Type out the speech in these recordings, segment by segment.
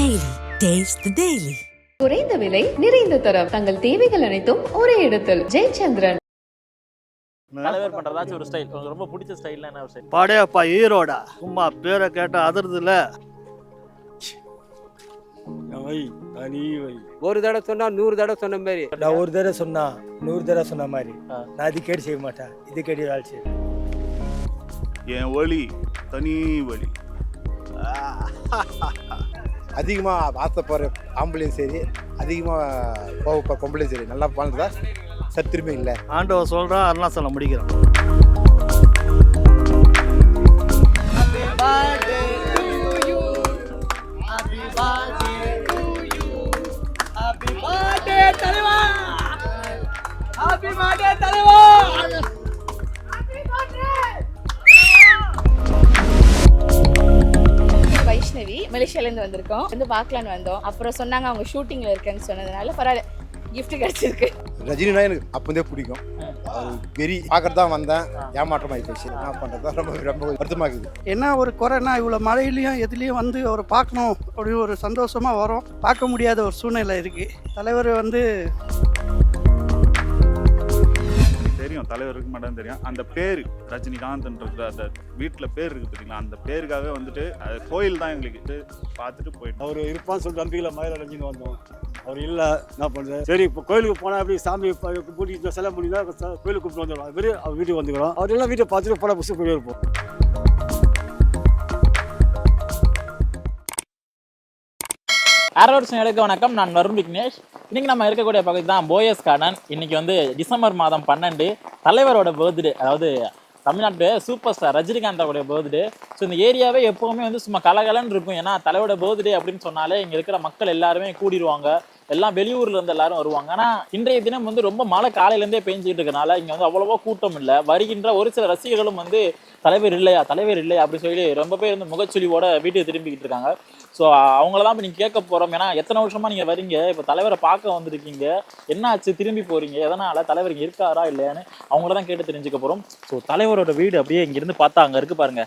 Taste the Daily. குறைந்த விலை நிறைந்த தரம். தங்கள் தேவைகள் அனைத்தும் ஒரே இடத்தில். ஜெயச்சந்திரன். தலைவர் பண்றதாச்சும் ஒரு ஸ்டைல் உங்களுக்கு ரொம்ப பிடிச்ச ஸ்டைல்ல என்ன ஒரு ஸ்டைல் பாடையப்பா ஈரோடா சும்மா பேரை கேட்டால் அதிர்துல வை தனி வை. ஒரு தடவை சொன்னா நூறு தடவை சொன்ன மாதிரி. நான் ஒரு தடவை சொன்னா நூறு தடவை சொன்ன மாதிரி. நான் அது கேட்டு செய்ய மாட்டேன். இது கேட்டு செய்வேன் என் வழி தனி வழி அதிகமாக ஆசைப்படுற ஆம்பளையும் சரி அதிகமாக கோவப்படுற பொம்பளையும் சரி நல்லா வாழ்ந்ததா சத்திரமே இல்லை. ஆண்டவன் சொல்கிறா அருணாசலம் முடிக்கிறான் வந்திருக்கோம். வந்து பார்க்கலான்னு வந்தோம். அப்புறம் சொன்னாங்க அவங்க ஷூட்டிங்கில் இருக்கேன்னு சொன்னதுனால பரவாயில்ல gift கிடைச்சிருக்கு. ரஜினினா எனக்கு அப்போதே பிடிக்கும். வெறி பார்க்கறது தான் வந்தேன் ஏமாற்றமாகி போச்சு. என்ன பண்ணுறது ரொம்ப ரொம்ப வருத்தமாக இருக்குது. என்ன ஒரு குறைனா இவ்வளோ மழையிலையும் எதுலேயும் வந்து அவரை பார்க்கணும் அப்படி ஒரு சந்தோஷமாக வரும். பார்க்க முடியாத ஒரு சூழ்நிலை இருக்குது தலைவர் வந்து தெரியும் தலைவருக்கு மட்டும் தெரியும். அந்த பேர் ரஜினிகாந்த்ன்றது அந்த வீட்டில் பேர் இருக்கு பார்த்தீங்களா அந்த பேருக்காக வந்துட்டு அது கோயில் தான் எங்களுக்கு பார்த்துட்டு போயிட்டோம் அவர் இருப்பான்னு சொல்லி நம்பிக்கையில் மயில அடைஞ்சின்னு வந்தோம். அவர் இல்லை என்ன பண்ணுறது சரி இப்போ கோயிலுக்கு போனால் அப்படி சாமி கூட்டிட்டு செல்ல முடியுதா கோயிலுக்கு கூப்பிட்டு வந்துடுவோம் இவரு அவர் வீட்டுக்கு வந்துக்கிறோம். அவர் எல்லாம் வீட்டை பார்த்துட்டு போனால் புதுசு போய் இருப்போம் ஆரோட்ஸ் எடுக்க வணக்கம் நான் வருண் விக்னேஷ். இன்னைக்கு நம்ம இருக்கக்கூடிய பகுதி தான் போயஸ் கார்டன். இன்னைக்கு வந்து டிசம்பர் மாதம் பன்னெண்டு தலைவரோட பர்த்டே அதாவது தமிழ்நாட்டு சூப்பர் ஸ்டார் ரஜினிகாந்தோடைய பர்த்டே ஸோ இந்த ஏரியாவே எப்போவுமே வந்து சும்மா கலகலன்னு இருக்கும். ஏன்னா தலைவரோட பர்த்டே அப்படின்னு சொன்னாலே இங்கே இருக்கிற மக்கள் எல்லாருமே கூடிடுவாங்க. எல்லாம் வெளியூர்ல இருந்து எல்லாரும் வருவாங்க. ஆனா இன்றைய தினம் வந்து ரொம்ப மழை காலையில இருந்தே பெஞ்சிட்டு இருக்கனால இங்க வந்து அவ்வளவா கூட்டம் இல்ல. வருகின்ற ஒரு சில ரசிகர்களும் வந்து தலைவர் இல்லையா தலைவர் இல்லையா அப்படின்னு சொல்லி ரொம்ப பேர் வந்து முகச்சுலிவோட வீட்டுக்கு திரும்பிக்கிட்டு இருக்காங்க. ஸோ அவங்கள தான் இப்போ நீங்கள் கேட்க போகிறோம் ஏன்னா எத்தனை வருஷமா நீங்கள் வரீங்க? இப்போ தலைவரை பார்க்க வந்திருக்கீங்க. என்ன ஆச்சு திரும்பி போறீங்க. எதனால? தலைவர் இங்கே இருக்காரா இல்லையான்னு அவங்கள தான் கேட்டு தெரிஞ்சுக்க போகிறோம் ஸோ தலைவரோட வீடு அப்படியே இங்கிருந்து பார்த்தா அங்கே இருக்கு பாருங்க.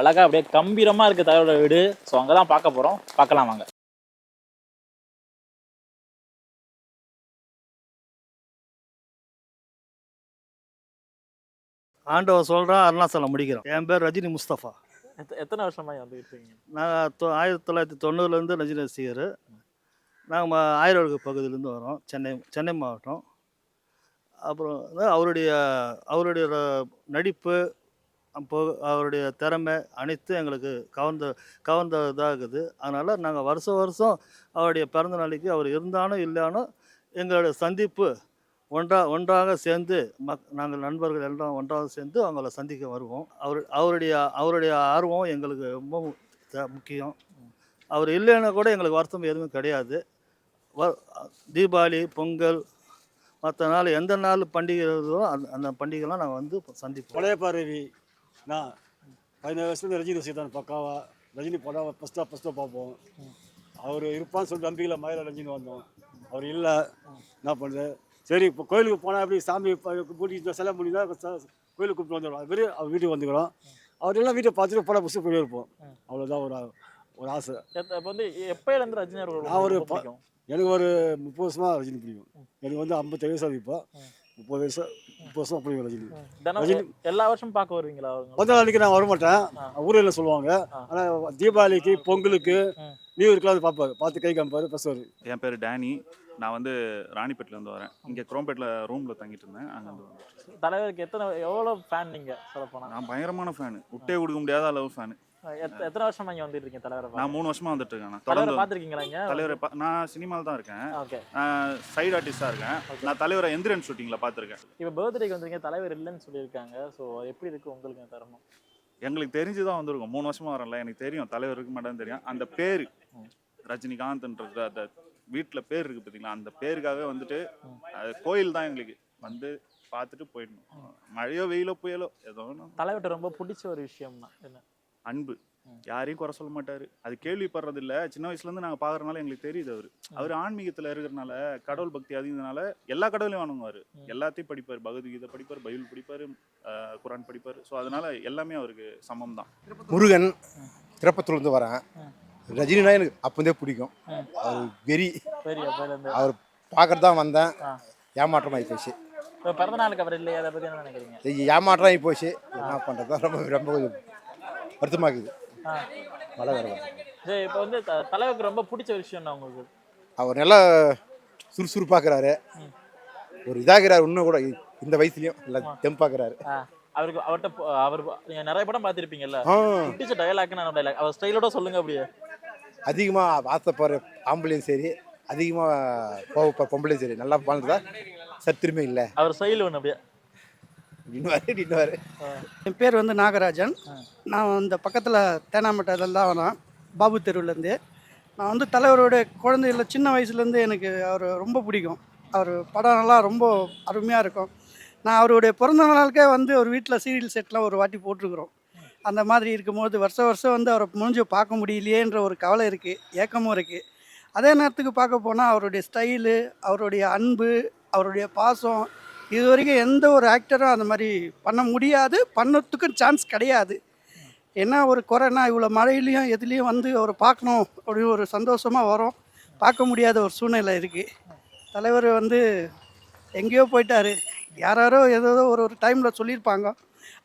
அழகா அப்படியே கம்பீரமா இருக்கு தலைவரோட வீடு. ஸோ அங்கே தான் பார்க்க போகிறோம் பார்க்கலாம் வாங்க. ஆண்டவன் சொல்கிறான் அருணாசலம் முடிக்கிறான் என் பேர் ரஜினி முஸ்தபா. எத்த- எத்தனை வருஷமா இங்க வந்துட்டு இருக்கீங்க நான் தொ ஆயிரத்தி தொள்ளாயிரத்தி தொண்ணூறுலேருந்து ரஜினி ரசிகர். நாங்கள் ஆயிரம் பகுதியிலேருந்து வரோம் சென்னை சென்னை மாவட்டம். அப்புறம் அவருடைய அவருடைய நடிப்பு அவருடைய திறமை அனைத்தும் எங்களுக்கு கவர்ந்த கவர்ந்ததாக இருக்குது அதனால் நாங்கள் வருஷம் வருஷம் அவருடைய பிறந்த நாளைக்கு அவர் இருந்தாலும் இல்லையானோ எங்களுடைய சந்திப்பு ஒன்றா ஒன்றாக சேர்ந்து மக் நாங்கள் நண்பர்கள் எல்லாம் ஒன்றாக சேர்ந்து அவங்கள சந்திக்க வருவோம். அவர் அவருடைய அவருடைய ஆர்வம் எங்களுக்கு ரொம்ப முக்கியம். அவர் இல்லைன்னா கூட எங்களுக்கு வருத்தம் எதுவும் கிடையாது. வ- தீபாவளி பொங்கல் மற்ற நாள் எந்த நாள் பண்டிகை வருதோ அந்த அந்த பண்டிகைலாம் நாங்கள் வந்து சந்திப்போம். பழைய பார்வை நான் பதினேழு வருஷத்துல ரஜினி ரசிகதான் பக்காவா. ரஜினி படம் ஃபஸ்ட்டாக ஃபஸ்ட்டாக பார்ப்போம். அவர் இருப்பான்னு சொல்லிட்டு நம்பிக்கையில் மயில ரஜினி வந்தோம். அவர் இல்லை என்ன பண்ணுறது சரி இப்போ கோயிலுக்கு போனால் அப்படி சாமி கூட்டிட்டு செல்ல முடியுதா கோயிலுக்கு கூப்பிட்டு வந்துடுவோம் இவரு அவர் வீட்டுக்கு வந்துக்கிறோம். அவர் எல்லாம் வீட்டை பார்த்துட்டு போட புதுசு போய் இருப்போம். அவ்வளோதான் ஒரு ஒரு ஆசை. இப்ப வந்து எப்பயில இருந்து ரஜினி நான் ஒரு? எனக்கு ஒரு முப்பது வருஷமாக ரஜினி பிடிக்கும். எனக்கு வந்து ஐம்பத்தேழு வயசு ஆகுது இப்போ. முப்பது வயசு முப்பது வருஷமாக பிடிக்கும் ரஜினி ரஜினி- எல்லா வருஷம் பார்க்க வருவீங்களா அவங்க? கொஞ்ச நாளைக்கு நான் வரமாட்டேன். ஊரில் சொல்லுவாங்க. ஆனால் தீபாவளிக்கு பொங்கலுக்கு ம். நியூ இயர்க்குலாம் வந்து பார்ப்பாரு. பார்த்து கை காமிப்பாரு பேசுவார். என் பேர் டேனி. நான் வந்து ராணிப்பேட்டிலேருந்து வரேன். இங்கே குரோம்பேட்டில் ரூமில் தங்கிட்டு இருந்தேன். அங்கே வந்து வந்துட்டேன். தலைவருக்கு எத்தனை எவ்வளவு ஃபேன் நீங்க சொல்ல போனா? நான் பயங்கரமான ஃபேனு விட்டே கொடுக்க முடியாத அளவு ஃபேனு எத்த- எத்தனை வருஷமா இங்க வந்துட்டு இருக்கீங்க தலைவரை நான் மூணு வருஷமா வந்துட்டு இருக்கேன். தலைவரை பாத்திருக்கீங்களா இங்க? தலைவரை பா- நான் சினிமாவில் தான் இருக்கேன். ஓகே சைடு ஆர்டிஸ்டாக இருக்கேன். நான் தலைவரை எந்திரன் ஷூட்டிங்கில் பார்த்துருக்கேன். இப்ப பர்த்டேக்கு வந்திருக்கீங்க தலைவர் இல்லைன்னு சொல்லியிருக்காங்க. ஸோ எப்படி இருக்கு உங்களுக்கு தருணம்? எங்களுக்கு தெரிஞ்சு தான் வந்திருக்கோம். மூணு வருஷமா வரல எனக்கு தெரியும். தலைவர் இருக்க மாட்டேன்னு தெரியும். அந்த பேர் ரஜினிகாந்த்ன்றது அந்த வீட்டில் பேர் இருக்கு பார்த்தீங்களா அந்த பேருக்காக வந்துட்டு அது கோயில் தான் எங்களுக்கு. வந்து பார்த்துட்டு போயிடணும். மழையோ வெயிலோ புயலோ ஏதோ. தலைவர்கிட்ட ரொம்ப பிடிச்ச ஒரு விஷயம்னா என்ன? அன்பு. யாரையும் குறை சொல்ல மாட்டாரு. அது கேள்விப்படுறது இல்ல சின்ன வயசுல இருந்து நாங்க பாக்குறதுனால எங்களுக்கு தெரியுது அவரு. அவர் ஆன்மீகத்துல இருக்கிறனால கடவுள் பக்தி அதிகனால எல்லா கடவுளையும் வணங்குவாரு எல்லாத்தையும் படிப்பார். பகவத்கீதை படிப்பார் பைபிள் படிப்பார் குரான் படிப்பார். ஸோ அதனால எல்லாமே அவருக்கு சமம் தான் முருகன் திருப்பத்தூர்லேருந்து வரேன். ரஜினினா எனக்கு அப்போதே பிடிக்கும். அவர் வெறி. அவர் பார்க்கறது தான் வந்தேன். ஏமாற்றம் ஆகி போச்சு. பிறந்த நாளுக்கு அவர் இல்லையா? அதை பற்றி என்ன நினைக்கிறீங்க? இது ஏமாற்றம் ஆகி போச்சு. என்ன பண்ணுறது ரொம்ப ரொம்ப கொஞ்சம் வருத்தமாக்குது ஆ. மழை வர இப்போ வந்து தலைவருக்கு ரொம்ப பிடிச்ச விஷயம் என்ன உங்களுக்கு? அவர் நல்லா சுறுசுறுப்பாக்குறாரு. ஒரு இதாகிறாரு இன்னும் கூட. இந்த வயசுலயும் நல்லா தெம்பாக்குறாரு. அவருக்கு அவர்கிட்ட அவர் நீங்கள் நிறைய படம் பார்த்துருப்பீங்கல்ல? பிடிச்ச டயலாக்னு டைலாக் அவர் ஸ்டைலோட சொல்லுங்க அப்படியே. அதிகமாக ஆசைப்படுற ஆம்பளையும் சரி அதிகமாக கோவப்படுற பொம்பளையும் சரி நல்லா வாழ்ந்ததா சத்திரமே இல்லை. அவர் ஸ்டைல் ஒன்று அப்படியே. இன்னும் என் பேர் வந்து நாகராஜன். நான் இந்த பக்கத்தில் தேனாம்பேட்டையில் தான் வரேன் பாபு தெருவுலேருந்து நான் வந்து தலைவரோட குழந்தைகள சின்ன வயசுலேருந்து எனக்கு அவர் ரொம்ப பிடிக்கும். அவர் படம்லாம் ரொம்ப அருமையாக இருக்கும். நான் அவருடைய பிறந்த நாளுக்கே வந்து ஒரு வீட்டில் சீரியல் செட்லாம் ஒரு வாட்டி போட்டிருக்கிறோம். அந்த மாதிரி இருக்கும்போது வருஷம் வருஷம் வந்து அவரை முடிஞ்சு பார்க்க முடியலையேன்ற ஒரு கவலை இருக்குது ஏக்கமும் இருக்குது அதே நேரத்துக்கு பார்க்க போனால் அவருடைய ஸ்டைலு அவருடைய அன்பு அவருடைய பாசம் இது வரைக்கும் எந்த ஒரு ஆக்டரும் அந்த மாதிரி பண்ண முடியாது பண்ணத்துக்கும் சான்ஸ் கிடையாது. என்ன ஒரு குறைனா இவ்வளோ மழையிலையும் எதுலேயும் வந்து அவரை பார்க்கணும் அப்படி ஒரு சந்தோஷமாக வரும். பார்க்க முடியாத ஒரு சூழ்நிலை இருக்குது தலைவர் வந்து எங்கேயோ போயிட்டாரு. யாராரோ ஏதோ ஒரு ஒரு டைமில் சொல்லியிருப்பாங்க.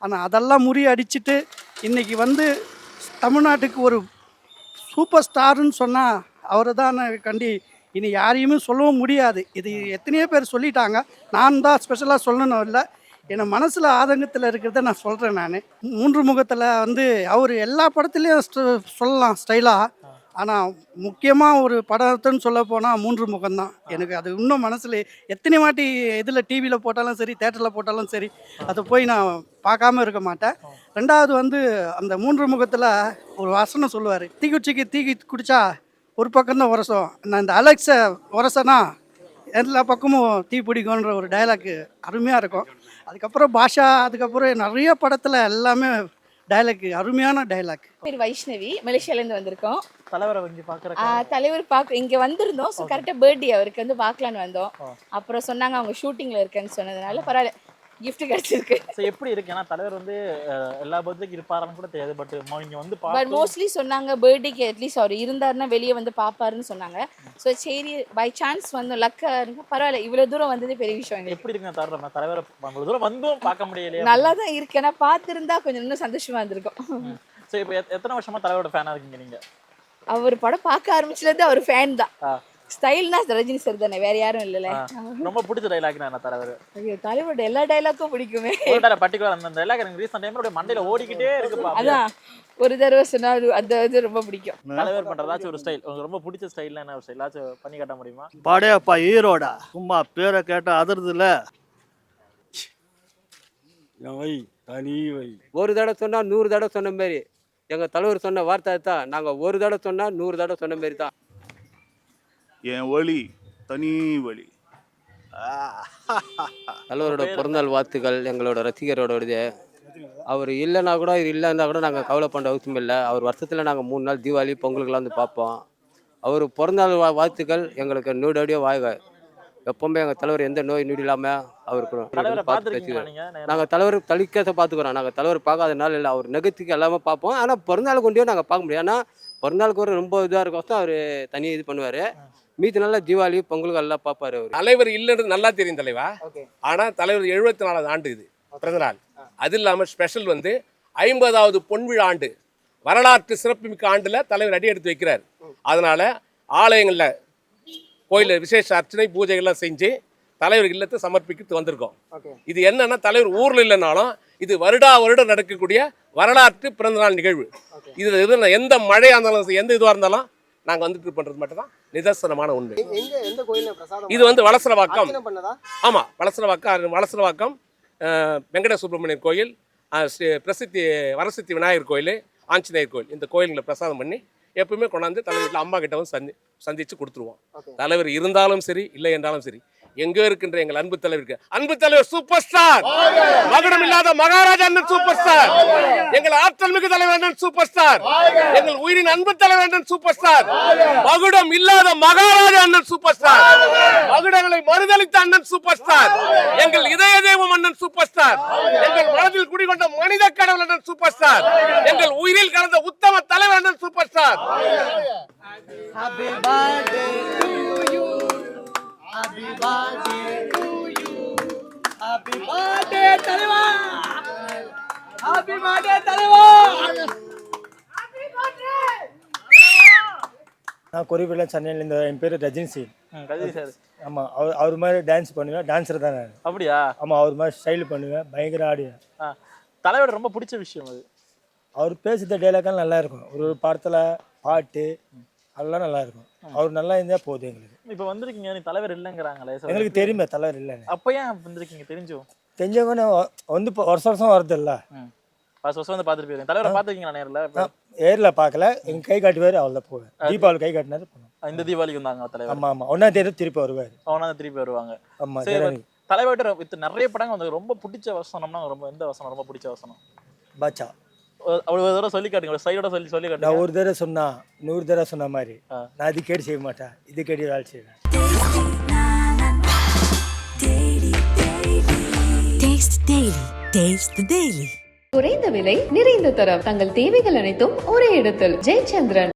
ஆனால் அதெல்லாம் முறியடிச்சிட்டு இன்றைக்கி வந்து தமிழ்நாட்டுக்கு ஒரு சூப்பர் ஸ்டாருன்னு சொன்னால் அவரை தான் கண்டி இனி யாரையுமே சொல்லவும் முடியாது. இது எத்தனையோ பேர் சொல்லிட்டாங்க. நான் தான் ஸ்பெஷலாக சொல்லணும் இல்லை. என் மனசில் ஆதங்கத்தில் இருக்கிறத நான் சொல்கிறேன் நான். மூன்று முகத்தில் வந்து அவர் எல்லா படத்துலேயும் சொல்லலாம் ஸ்டைலாக ஆனால் முக்கியமாக ஒரு படத்துன்னு சொல்ல போனால் மூன்று முகம்தான். எனக்கு அது இன்னும் மனசில் எத்தனை வாட்டி இதில் டிவியில் போட்டாலும் சரி தேட்டரில் போட்டாலும் சரி அதை போய் நான் பார்க்காம இருக்க மாட்டேன். ரெண்டாவது வந்து அந்த மூன்று முகத்தில் ஒரு வசனம் சொல்லுவார் தீக்குச்சிக்கு தீக்கி குடித்தா ஒரு பக்கம்தான் உரசம். நான் இந்த அலெக்ஸை உரசனா எல்லா பக்கமும் தீ பிடிக்கும்ன்ற ஒரு டைலாக் அருமையாக இருக்கும். அதுக்கப்புறம் பாஷா அதுக்கப்புறம் நிறைய படத்தில் எல்லாமே டைலாக் அருமையான டைலாக் பேர் வைஷ்ணவி மலேசியாலேருந்து வந்திருக்கோம். தலைவரை வந்து பார்க்குற ஆ, தலைவர் பார்க்க இங்கே வந்திருந்தோம். ஸோ கரெக்டாக பர்த்டே அவருக்கு வந்து பார்க்கலான்னு வந்தோம். அப்புறம் சொன்னாங்க அவங்க ஷூட்டிங்கில் இருக்கேன்னு சொன்னதுனால பரவாயில்ல. Gift கிடைச்சிருக்கு. ஸோ எப்படி இருக்கு? ஏன்னா தலைவர் வந்து எல்லா பர்த்டேக்கு இருப்பாரான்னு கூட தெரியாது. பட் இங்கே வந்து பட் பார்த்து மோஸ்ட்லி சொன்னாங்க பர்த்டேக்கு அட்லீஸ்ட் அவர் இருந்தாருன்னா வெளியே வந்து பார்ப்பாருன்னு சொன்னாங்க. ஸோ சரி பை சான்ஸ் வந்து லக்காக இருக்கு. பரவாயில்ல இவ்வளோ தூரம் வந்ததே பெரிய விஷயம் எப்படி இருக்குங்க தவிர நம்ம தலைவரை அவ்வளோ தூரம் வந்தும் பார்க்க முடியலையே. நல்லா தான் இருக்கு. ஏன்னா பார்த்துருந்தா கொஞ்சம் இன்னும் சந்தோஷமா இருந்திருக்கும். ஸோ இப்போ எத்தனை வருஷமா தலைவரோட ஃபேனாக இருக்கீங்க நீங்க? அவர் படம் பார்க்க ஆரம்பிச்சதுலேருந்து அவர் ஃபேன் தான். ஸ்டைல்னா ரஜினி சார் தானே வேற யாரும் இல்லைல்ல. ரொம்ப பிடிச்ச டைலாக் என்ன தலைவர் ஐயோ தலைவரோட எல்லா டைலாக்கும் பிடிக்குமே. ஒரு டைலாக் பர்டிகுலர் அந்த டைலாக் எனக்கு ரீசெண்ட் டைம்ல மண்டையில ஓடிக்கிட்டே அப்படியே. அதான் ஒரு தடவை சொன்னா அந்த இது ரொம்ப பிடிக்கும். தலைவர் பண்றதாச்சும் ஒரு ஸ்டைல் உங்களுக்கு ரொம்ப பிடிச்ச ஸ்டைல்ல என்ன ஒரு ஸ்டைல் ஆச்சும் பண்ணி காட்ட முடியுமா? பாடையப்பா ஈரோடா சும்மா பேரை கேட்டால் அதிர்துல தனி வை ஒரு தடவை சொன்னால் நூறு தடவை சொன்ன மாதிரி. எங்கள் தலைவர் சொன்ன வார்த்தை தான். நாங்கள் ஒரு தடவை சொன்னால் நூறு தடவை சொன்ன மாதிரி தான். என் வழி தனி வழி. தலைவரோட பிறந்தநாள் வாழ்த்துக்கள் எங்களோட ரசிகரோட இது. அவர் இல்லைன்னா கூட இது இல்லைன்னா கூட நாங்கள் கவலை பண்ண அவசியம் இல்லை. அவர் வருஷத்தில் நாங்கள் மூணு நாள் தீபாவளி பொங்கலுக்கெல்லாம் வந்து பார்ப்போம். அவர் பிறந்தநாள் வா வாழ்த்துக்கள் எங்களுக்கு நூடடியாக வாய்க. எப்பவுமே எங்கள் தலைவர் எந்த நோய் நொடி இல்லாமல் அவருக்கு பார்த்து பேசுகிறோம் நீங்க? நாங்கள் தலைவர் தலிக்கத்தை பார்த்துக்குறோம். நாங்கள் தலைவர் பார்க்காத நாள் இல்லை. அவர் நெகத்துக்கு எல்லாமே பார்ப்போம். ஆனால் பிறந்தநாள் கொண்டே நாங்கள் பார்க்க முடியும் ஏன்னா பிறந்தநாளுக்கு ஒரு ரொம்ப இதாக இருக்கும். அவர் தனி இது பண்ணுவார். மீதி நாளில் தீபாவளி பொங்கலுக்கு எல்லாம் பார்ப்பாரு அவர். தலைவர் இல்லைன்றது நல்லா தெரியும் தலைவா. ஓகே. ஆனா தலைவர் எழுபத்தி நாலாவது ஆண்டு இது பிறந்த நாள். அது இல்லாம ஸ்பெஷல் வந்து ஐம்பதாவது பொன்விழா ஆண்டு. வரலாற்று சிறப்புமிக்க ஆண்டுல தலைவர் அடி எடுத்து வைக்கிறார். அதனால ஆலயங்கள்ல கோயில்ல விசேஷ அர்ச்சனை பூஜைகள்லாம் செஞ்சு தலைவர் இல்லத்தை சமர்ப்பிக்கிட்டு வந்திருக்கோம். இது என்னன்னா தலைவர் ஊர்ல இல்லைனாலும் இது வருடா வருடம் நடக்கக்கூடிய வரலாற்று பிறந்தநாள் நிகழ்வு. இது இது எந்த மழையா இருந்தாலும் எந்த இதுவா இருந்தாலும் நாங்க வந்துட்டு பண்றது மட்டும் தான் நிதர்சனமான உண்மை. இது வந்து வளசரவாக்கம். பண்ணதா? ஆமா வளசரவாக்கம் அஹ், வெங்கட சுப்பிரமணியர் கோயில் பிரசித்தி வரசித்தி விநாயகர் கோயில் ஆஞ்சநேயர் கோயில். இந்த கோயில்களை பிரசாதம் பண்ணி எப்பவுமே கொண்டாந்து தலைவர் வீட்டில் அம்மா கிட்ட வந்து சந்தி சந்திச்சு கொடுத்துருவோம். தலைவர் இருந்தாலும் சரி இல்லை என்றாலும் சரி. எங்க இருக்கின்ற எங்கள் அன்பு தலைவருக்கு? அன்பு தலைவர் சூப்பர் ஸ்டார் மகுடம் இல்லாத மகாராஜா அண்ணன் சூப்பர் ஸ்டார் எங்கள் ஆற்றல் மிகு தலைவர் அண்ணன் சூப்பர் ஸ்டார் எங்கள் உயிரின் அன்பு தலைவர் அண்ணன் சூப்பர் ஸ்டார் மகுடம் இல்லாத மகாராஜா அண்ணன் சூப்பர் ஸ்டார் மகுடங்களை மறுதளித்த அண்ணன் சூப்பர் ஸ்டார் எங்கள் இதய தெய்வம் அண்ணன் சூப்பர் ஸ்டார் எங்கள் மனதில் குடிகொண்ட மனித கடவுள் அண்ணன் சூப்பர் ஸ்டார் எங்கள் உயிரில் கலந்த உத்தம தலைவர் அண்ணன் சூப்பர் ஸ்டார் நான் குறிப்பிடலாம் சென்னையிலேருந்து என் பேர் ரஜினி சிங் ம், ரஜினி சார். ஆமாம் அவர் அவர் மாதிரி டான்ஸ் பண்ணுவேன். டான்ஸர் தான். நான் அப்படியா? ஆமாம் அவர் மாதிரி ஸ்டைல் பண்ணுவேன். பயங்கர ஆடுவேன். ஆ தலைவரோட ரொம்ப பிடிச்ச விஷயம் அது. அவர் பேசுகிற டைலாக்லாம் நல்லா இருக்கும். ஒரு ஒரு படத்தில் பாட்டு அதெல்லாம் நல்லா இருக்கும். அவர் நல்லா இருந்தால் போதும் எங்களுக்கு. இப்போ வந்திருக்கீங்க நீ தலைவர் இல்லைங்கிறாங்களே எங்களுக்கு தெரியுமே தலைவர் இல்லைன்னு. அப்போ ஏன் வந்திருக்கீங்க? தெரிஞ்சும் தெரிஞ்சவங்க வந்து இப்போ வருஷம் வருஷம் ம். ஃபர்ஸ்ட் வருஷம் வந்து பார்த்துட்டு போயிருக்கேன் தலைவரை பார்த்துருக்கீங்களா நேரில்? ஏரில் பார்க்கல. எங்கள் கை காட்டுவார் அவ்வளோ போவேன். தீபாவளி கை காட்டினாரு போனோம். இந்த தீபாவளிக்கு வந்தாங்க தலைவர். ஆமாம் ஆமாம் ஒன்றாம் தேதி திருப்பி வருவார். அவனா திருப்பி வருவாங்க. ஆமாம் சரி தலைவர்கிட்ட நிறைய படங்கள் வந்து ரொம்ப பிடிச்ச வசனம்னா ரொம்ப எந்த வசனம்? ரொம்ப பிடிச்ச வசனம்? பாச்சா ஒரு தடவை சொல்லி காட்டுங்க சைடோட சொல்லி சொல்லி நான் காட்டுங்க. ஒரு தடவை சொன்னா நூறு தடவை சொன்ன மாதிரி. நான் அது கேட்டு செய்ய மாட்டேன். இது கேட்டு வேலை செய்வேன். குறைந்த விலை நிறைந்த தரம். தங்கள் தேவைகள் அனைத்தும் ஒரே இடத்தில். ஜெயச்சந்திரன்.